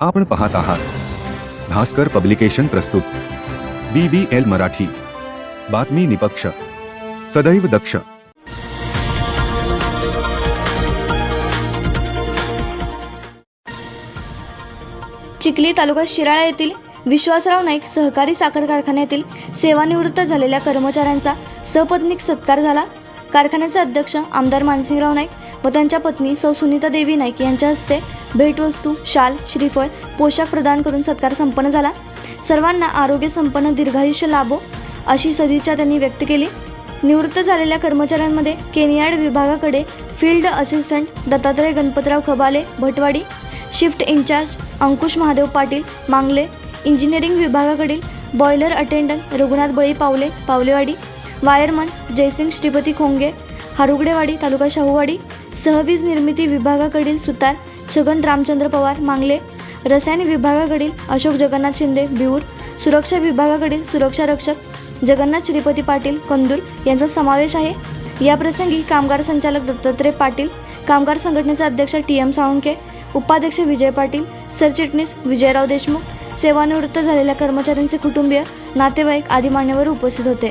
आपण पाहत आहात. भास्कर पब्लिकेशन प्रस्तुत. B B L Marathi. बातमी निपक्ष. सदैव दक्ष. चिखली तालुका शिराळा येथील विश्वासराव नाईक सहकारी साखर कारखान्यातील सेवानिवृत्त झालेल्या कर्मचाऱ्यांचा सपत्नीक सत्कार झाला. कारखान्याचे अध्यक्ष आमदार मानसिंगराव नाईक व त्यांच्या पत्नी सौ सुनीता देवी नाईक यांच्या हस्ते भेटवस्तू शाल श्रीफळ पोशाख प्रदान करून सत्कार संपन्न झाला. सर्वांना आरोग्य संपन्न दीर्घायुष्य लाभो अशी सदिच्छा त्यांनी व्यक्त केली. निवृत्त झालेल्या कर्मचाऱ्यांमध्ये केनियाड विभागाकडे field assistant Dattatray Ganpatrao Khabale Bhatwadi shift in charge Ankush Mahadev Patil Mangle engineering विभागाकडील boiler attendant Raghunath Bali Pawale Pawalewadi wireman Jaysing Shripati Khonge Harugadewadi taluka Shahuwadi. सहवीज निर्मिती विभागाकडील सुतार छगन रामचंद्र पवार मांगले. रसायन विभागाकडील अशोक जगन्नाथ शिंदे बिऊर. सुरक्षा विभागाकडील सुरक्षा रक्षक जगन्नाथ श्रीपती पाटील कंदूर यांचा समावेश आहे. याप्रसंगी कामगार संचालक दत्तात्रय पाटील कामगार संघटनेचे अध्यक्ष टी एम साळुंके उपाध्यक्ष विजय पाटील सरचिटणीस विजयराव देशमुख सेवानिवृत्त झालेल्या कर्मचाऱ्यांचे कुटुंबीय नातेवाईक आदी मान्यवर उपस्थित होते.